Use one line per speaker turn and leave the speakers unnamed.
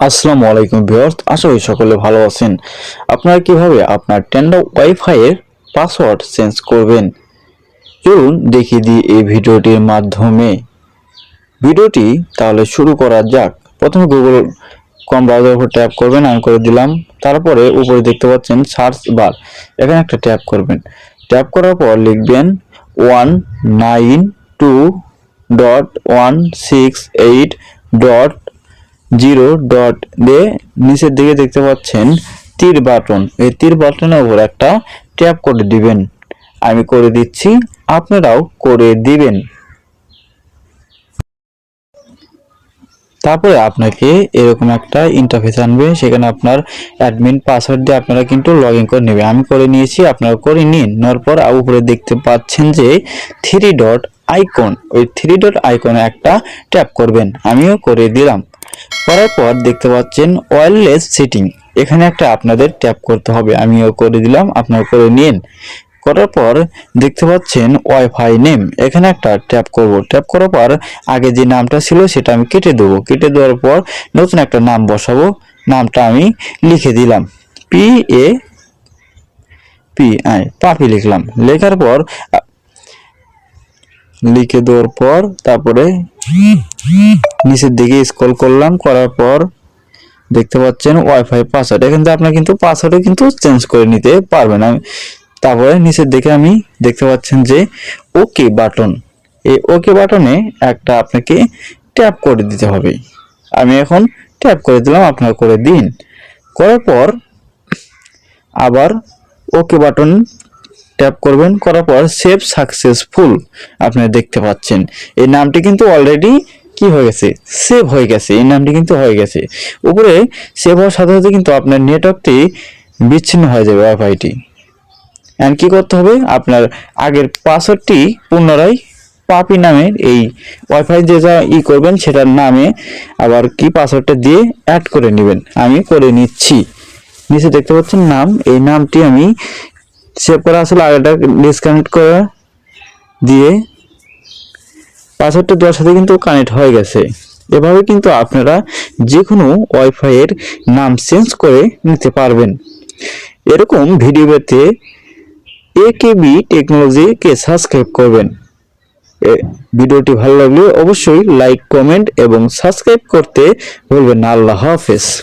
আসসালামু আলাইকুম ভিউয়ার্স, আশা করি সকলে ভালো আছেন। আপনারা কীভাবে আপনার টেন্ডা ওয়াইফাই এর পাসওয়ার্ড চেঞ্জ করবেন? চলুন দেখিয়ে দিই এই ভিডিওটির মাধ্যমে। ভিডিওটি তাহলে শুরু করা যাক। প্রথমে গুগল কম ব্রাউজার উপর ট্যাপ করবেন আমি করে দিলাম। তারপরে উপরে দেখতে পাচ্ছেন সার্চ বার এখানে একটা ট্যাপ করবেন। ট্যাপ করার পর লিখবেন one nine two dot one six eight dot zero dot দিয়ে নিচের দিকে দেখতে পাচ্ছেন তীর বাটন। এই তীর বাটনের উপর একটা ট্যাপ করে দিবেন। আমি করে দিচ্ছি, আপনারাও করে দিবেন। তারপরে আপনাকে এরকম একটা ইন্টারফেস আনবে, সেখানে আপনার অ্যাডমিন পাসওয়ার্ড দিয়ে আপনারা কিন্তু লগ ইন করে নেবে। আমি করে নিয়েছি, আপনারা করে নিন, নেওয়ার পর উপরে দেখতে পাচ্ছেন যে থ্রি ডট আইকন ওই থ্রি ডট আইকনে একটা ট্যাপ করবেন। আমিও করে দিলাম। করার পর দেখতে পাচ্ছেন ওয়্যারলেস সেটিং এখানে একটা আপনাদের ট্যাপ করতে হবে, আমিও করে দিলাম, আপনারা করে নিন। করার পর দেখতে পাচ্ছেন ওয়াইফাই নেম এখানে একটা ট্যাপ করব। ট্যাপ করার পর আগে যে নামটা ছিল সেটা আমি কেটে দেবো। কেটে দেওয়ার পর নতুন একটা নাম বসাবো, নামটা আমি লিখে দিলাম। পি এ পি আই পাপি লিখলাম। লেখার পর লিখে দেওয়ার পর তারপরে নিচের দিকে স্ক্রল করলাম, করার পর দেখতে পাচ্ছেন ওয়াইফাই পাসওয়ার্ড এখান থেকে আপনার কিন্তু পাসওয়ার্ডও কিন্তু চেঞ্জ করে নিতে পারবেন। আমি তারপরে নিচের দিকে আমি দেখতে পাচ্ছেন যে ওকে বাটন এই ওকে বাটনে একটা আপনাকে ট্যাপ করে দিতে হবে। আমি এখন ট্যাপ করে দিলাম, আপনারা করে দিন। করার পর আবার ওকে বাটন ট্যাপ করবেন, করার পর সেভ সাকসেসফুল আপনারা দেখতে পাচ্ছেন। এই নামটি কিন্তু অলরেডি কি হয়ে গেছে? সেভ হয়ে গেছে। এই নামটি কিন্তু হয়ে গেছে। উপরে সেভ হওয়ার সাথে সাথে কিন্তু আপনার নেটওয়ার্কটি বিচ্ছিন্ন হয়ে যাবে ওয়াইফাইটি অ্যান্ড কী করতে হবে? আপনার আগের পাসওয়ার্ডটি পুনরায় পাপি নামের এই ওয়াইফাই যে যা ই করবেন, সেটার নামে আবার কি পাসওয়ার্ডটা দিয়ে অ্যাড করে নেবেন। আমি করে নিচ্ছি। নিচে দেখতে পাচ্ছেন নাম। এই নামটি আমি সেভ করা আসলে আগেটা ডিসকানেক্ট করে দিয়ে পাসওয়ার্ডটা দেওয়ার সাথে কিন্তু কানেক্ট হয়ে গেছে। এভাবে কিন্তু আপনারা যে কোনো ওয়াইফাই এর নাম চেঞ্জ করে নিতে পারবেন। এরকম ভিডিও পেতে একেবি টেকনোলজিকে সাবস্ক্রাইব করবেন। এ, ভিডিওটি ভালো লাগলে অবশ্যই লাইক কমেন্ট এবং সাবস্ক্রাইব করতে ভুলবেন না। আল্লাহ হাফেজ।